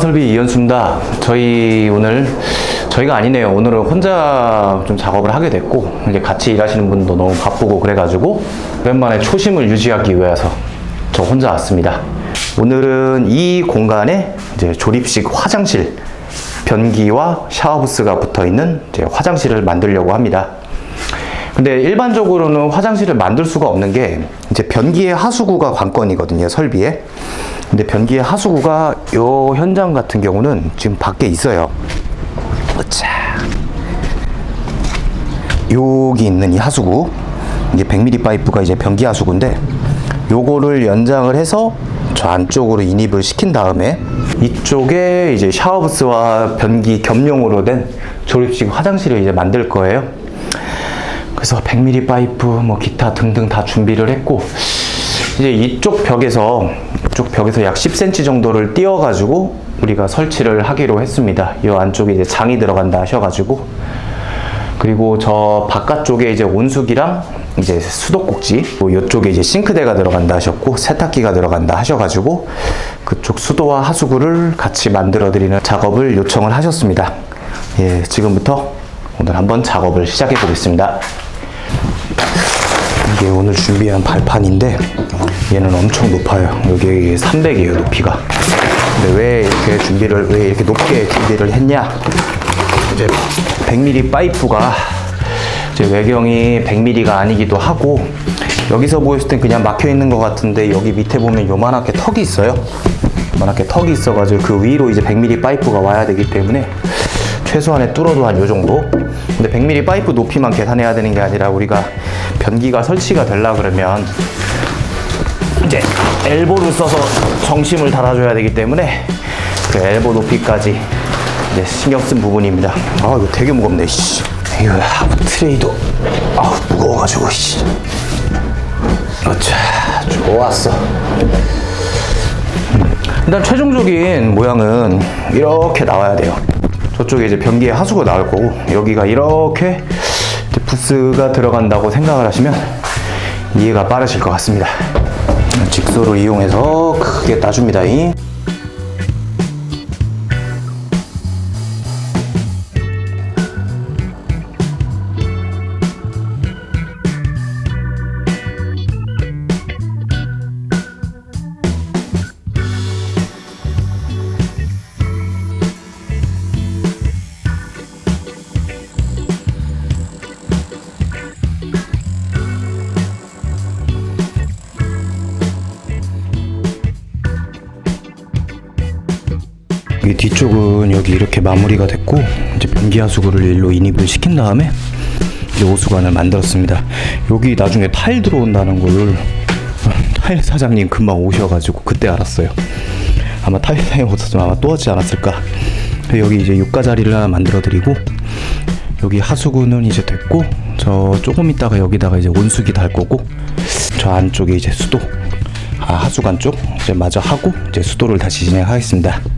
설비 이현수입니다. 저희 오늘 저희가 아니네요. 오늘은 혼자 좀 작업을 하게 됐고 이제 같이 일하시는 분도 너무 바쁘고 그래가지고 오랜만에 초심을 유지하기 위해서 저 혼자 왔습니다. 오늘은 이 공간에 이제 조립식 화장실 변기와 샤워부스가 붙어 있는 화장실을 만들려고 합니다. 근데 일반적으로는 화장실을 만들 수가 없는 게 이제 변기의 하수구가 관건이거든요 설비에 근데 변기의 하수구가 요 현장 같은 경우는 지금 밖에 있어요. 자 여기 있는 이 하수구 이게 100mm 파이프가 이제 변기 하수구인데 요거를 연장을 해서 저 안쪽으로 인입을 시킨 다음에 이쪽에 이제 샤워부스와 변기 겸용으로 된 조립식 화장실을 이제 만들 거예요. 그래서 100mm 파이프, 뭐 기타 등등 다 준비를 했고 이제 이쪽 벽에서 이쪽 벽에서 약 10cm 정도를 띄워 가지고 우리가 설치를 하기로 했습니다. 이 안쪽에 이제 장이 들어간다 하셔 가지고 그리고 저 바깥쪽에 이제 온수기랑 이제 수도꼭지, 뭐 이쪽에 이제 싱크대가 들어간다 하셨고 세탁기가 들어간다 하셔가지고 그쪽 수도와 하수구를 같이 만들어 드리는 작업을 요청을 하셨습니다. 예, 지금부터 오늘 한번 작업을 시작해 보겠습니다. 이게 오늘 준비한 발판인데 얘는 엄청 높아요. 여기 300이에요 높이가. 근데 왜 이렇게 준비를 왜 이렇게 높게 준비를 했냐? 이제 100mm 파이프가 이제 외경이 100mm가 아니기도 하고 여기서 보였을 땐 그냥 막혀 있는 것 같은데 여기 밑에 보면 요만하게 턱이 있어요. 요만하게 턱이 있어가지고 그 위로 이제 100mm 파이프가 와야 되기 때문에 최소한의 뚫어도 한 요 정도. 근데 100mm 파이프 높이만 계산해야 되는 게 아니라 우리가 변기가 설치가 되려 그러면 이제 엘보를 써서 정심을 달아줘야 되기 때문에 그 엘보 높이까지 이제 신경 쓴 부분입니다. 아 이거 되게 무겁네. 씨. 이거 하부 트레이도 아 무거워가지고 씨. 어차 좋았어. 일단 최종적인 모양은 이렇게 나와야 돼요. 저쪽에 이제 변기에 하수가 나올 거고 여기가 이렇게 부스가 들어간다고 생각을 하시면 이해가 빠르실 것 같습니다. 직소를 이용해서 크게 따줍니다. 쪽은 여기 이렇게 마무리가 됐고 이제 변기 하수구를 일로 인입을 시킨 다음에 이제 오수관을 만들었습니다. 여기 나중에 타일 들어온다는 걸 타일 사장님 금방 오셔가지고 그때 알았어요. 아마 타일 사장님 없었으면 아마 또 하지 않았을까. 여기 이제 육가 자리를 하나 만들어 드리고 여기 하수구는 이제 됐고 저 조금 있다가 여기다가 이제 온수기 달 거고 저 안쪽에 이제 수도 아 하수관 쪽 이제 마저 하고 이제 수도를 다시 진행하겠습니다.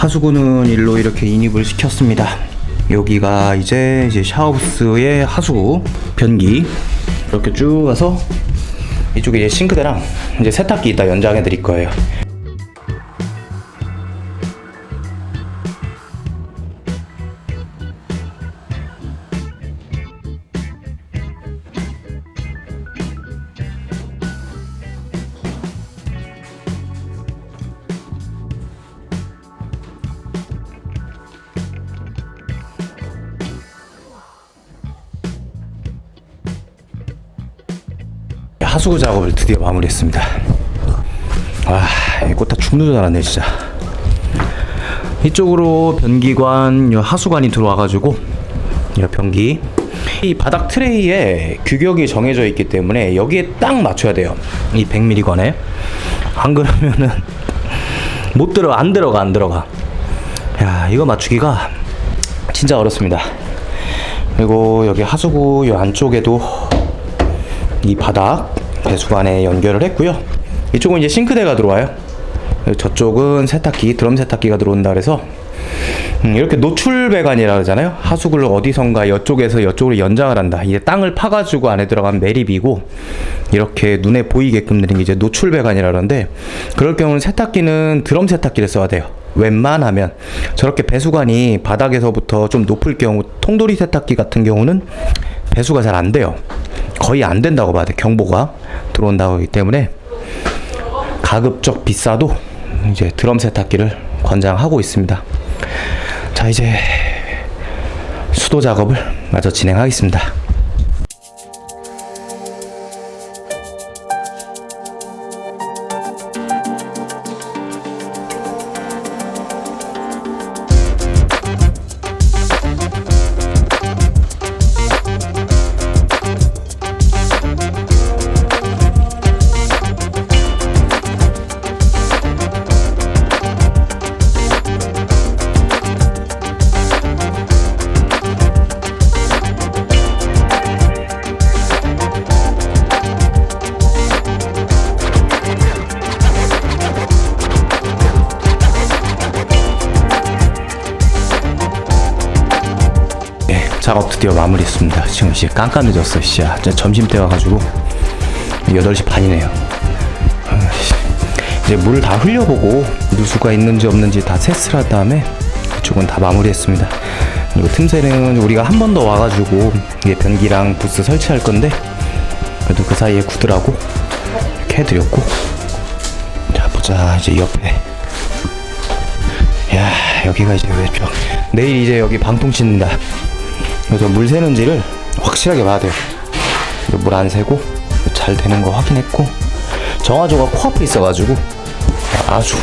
하수구는 일로 이렇게 인입을 시켰습니다. 여기가 이제 이제 샤워부스의 하수구 변기 이렇게 쭉 가서 이쪽에 이제 싱크대랑 이제 세탁기 이따 연장해 드릴 거예요. 하수구 작업을 드디어 마무리했습니다. 아, 이거 다 죽는 줄 알았네 진짜. 이쪽으로 변기관, 요 하수관이 들어와가지고 이 변기. 이 바닥 트레이에 규격이 정해져 있기 때문에 여기에 딱 맞춰야 돼요. 이 100mm 관에. 안 그러면은 못 들어 안 들어가 안 들어가. 야 이거 맞추기가 진짜 어렵습니다. 그리고 여기 하수구 요 안쪽에도 이 바닥 배수관에 연결을 했고요. 이쪽은 이제 싱크대가 들어와요. 저쪽은 세탁기, 드럼 세탁기가 들어온다 그래서 음, 이렇게 노출 배관이라 그러잖아요. 하수구를 어디선가 이쪽에서 이쪽으로 연장을 한다. 이제 땅을 파가지고 안에 들어간 매립이고 이렇게 눈에 보이게끔 되는 게 이제 노출 배관이라 그러는데 그럴 경우는 세탁기는 드럼 세탁기를 써야 돼요. 웬만하면 저렇게 배수관이 바닥에서부터 좀 높을 경우 통돌이 세탁기 같은 경우는 배수가 잘 안 돼요. 거의 안 된다고 봐야 돼. 경보가 들어온다고 하기 때문에 가급적 비싸도 이제 드럼 세탁기를 권장하고 있습니다. 자 이제 수도 작업을 마저 진행하겠습니다. 드디어 마무리했습니다. 지금 이제 깜깜해졌어, 진짜. 점심 때 와가지고 8시 반이네요. 아이씨. 이제 물을 다 흘려보고 누수가 있는지 없는지 다 테스트를 한 다음에 이쪽은 다 마무리했습니다. 그리고 틈새는 우리가 한 번 더 와가지고 이게 변기랑 부스 설치할 건데 그래도 그 사이에 구두라고 이렇게 해드렸고 자 보자 이제 옆에 야 여기가 이제 왼쪽 내일 이제 여기 방통 씻는다 그래서 물 새는지를 확실하게 봐야 돼요. 물 안 새고 잘 되는 거 확인했고 정화조가 코앞에 있어가지고 아주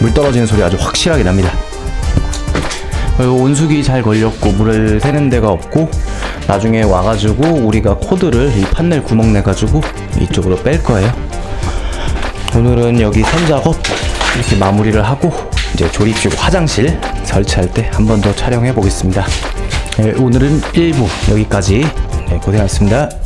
물 떨어지는 소리 아주 확실하게 납니다. 그리고 온수기 잘 걸렸고 물을 새는 데가 없고 나중에 와가지고 우리가 코드를 이 판넬 구멍 내가지고 이쪽으로 뺄 거예요. 오늘은 여기 선 작업 이렇게 마무리를 하고 이제 조립식 화장실 설치할 때 한 번 더 촬영해 보겠습니다. 네, 오늘은 1부 여기까지 네, 고생하셨습니다.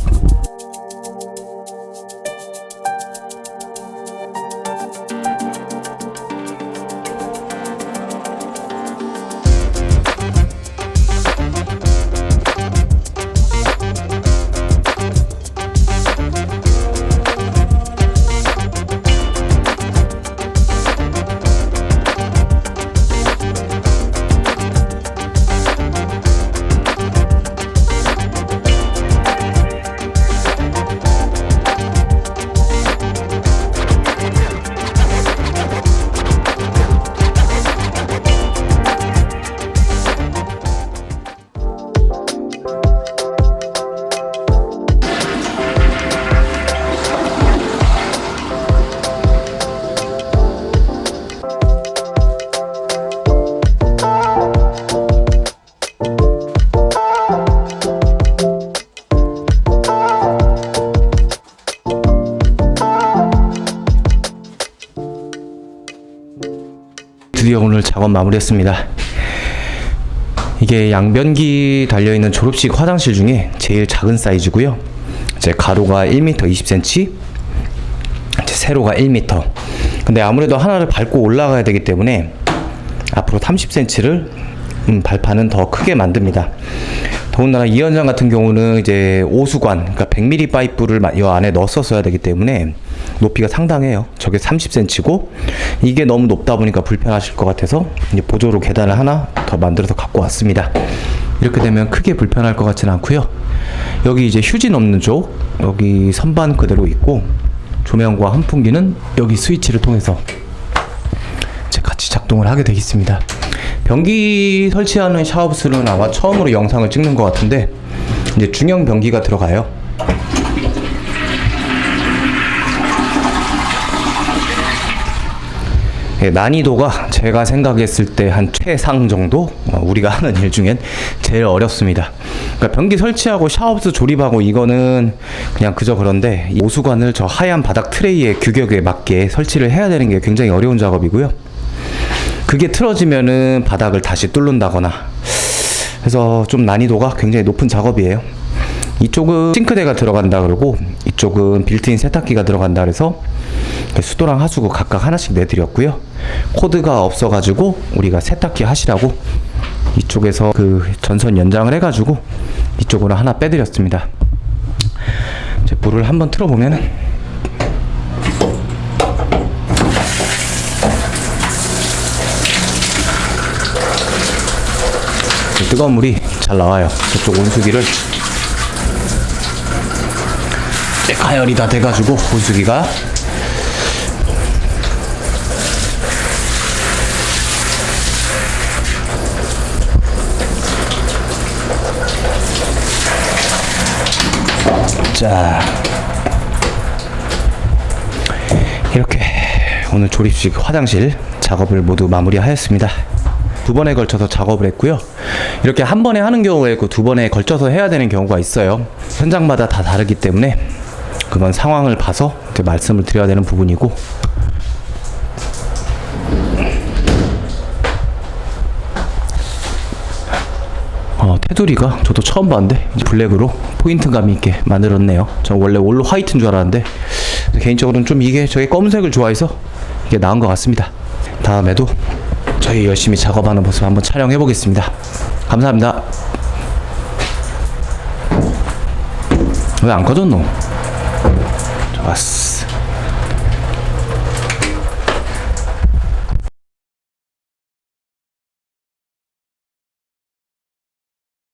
드디어 오늘 작업 마무리했습니다. 이게 양변기 달려있는 졸업식 화장실 중에 제일 작은 사이즈고요. 제 가로가 1m 20cm, 제 세로가 1m. 근데 아무래도 하나를 밟고 올라가야 되기 때문에 앞으로 30cm를 음, 발판은 더 크게 만듭니다. 더군다나 이 현장 같은 경우는 이제 오수관, 그러니까 100mm 파이프를 마- 이 안에 넣었어야 되기 때문에 높이가 상당해요. 저게 30cm고 이게 너무 높다 보니까 불편하실 것 같아서 이제 보조로 계단을 하나 더 만들어서 갖고 왔습니다. 이렇게 되면 크게 불편할 것 같지는 않고요. 여기 이제 휴지 넣는 쪽 여기 선반 그대로 있고 조명과 환풍기는 여기 스위치를 통해서 같이 작동을 하게 되겠습니다. 변기 설치하는 샤워부스는 아마 처음으로 영상을 찍는 것 같은데 이제 중형 변기가 들어가요. 난이도가 제가 생각했을 때 한 최상 정도 어, 우리가 하는 일 중엔 제일 어렵습니다. 그러니까 변기 설치하고 샤워부스 조립하고 이거는 그냥 그저 그런데 이 오수관을 저 하얀 바닥 트레이의 규격에 맞게 설치를 해야 되는 게 굉장히 어려운 작업이고요. 그게 틀어지면은 바닥을 다시 뚫는다거나 그래서 좀 난이도가 굉장히 높은 작업이에요. 이쪽은 싱크대가 들어간다 그러고 이쪽은 빌트인 세탁기가 들어간다 그래서 수도랑 하수구 각각 하나씩 내드렸고요. 코드가 없어가지고 우리가 세탁기 하시라고 이쪽에서 그 전선 연장을 해가지고 이쪽으로 하나 빼드렸습니다. 이제 물을 한번 틀어보면은 뜨거운 물이 잘 나와요. 저쪽 온수기를 가열이 다 돼가지고 온수기가 자 이렇게 오늘 조립식 화장실 작업을 모두 마무리하였습니다. 두 번에 걸쳐서 작업을 했고요. 이렇게 한 번에 하는 경우가 있고 두 번에 걸쳐서 해야 되는 경우가 있어요. 현장마다 다 다르기 때문에 그건 상황을 봐서 말씀을 드려야 되는 부분이고 테두리가 저도 처음 봤는데 블랙으로 포인트감 있게 만들었네요. 저 원래 올 화이트인 줄 알았는데 개인적으로는 좀 이게 저게 검은색을 좋아해서 이게 나은 것 같습니다. 다음에도 저희 열심히 작업하는 모습 한번 촬영해 보겠습니다. 감사합니다. 왜 안 꺼졌노? 좋았어.